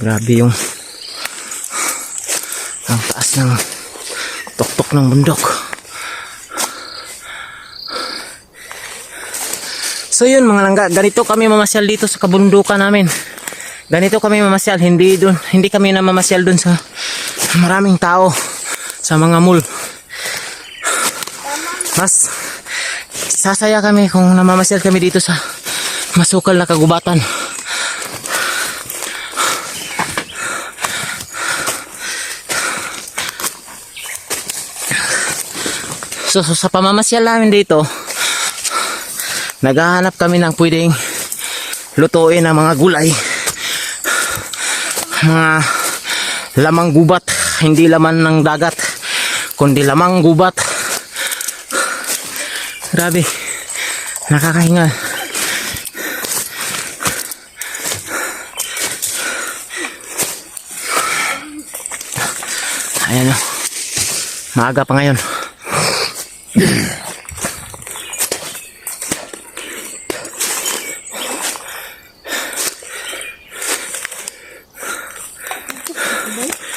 Grabe yung ang taas ng tuktok ng bundok. So yun mga langga, ganito kami mamasyal dito sa kabundukan namin. Ganito kami mamasyal, hindi doon, hindi kami na mamasyal doon sa maraming tao sa mga mall. Mas sasaya kami kung namamasyal kami dito sa masukal na kagubatan. So, so sa pamamasyal namin dito, naghahanap kami ng pwedeng lutuin ng mga gulay. Mga lamang gubat, hindi laman ng dagat, kundi lamang gubat. Grabe, nakakahinga. Ayan o, maaga pa ngayon. Tá tudo bem?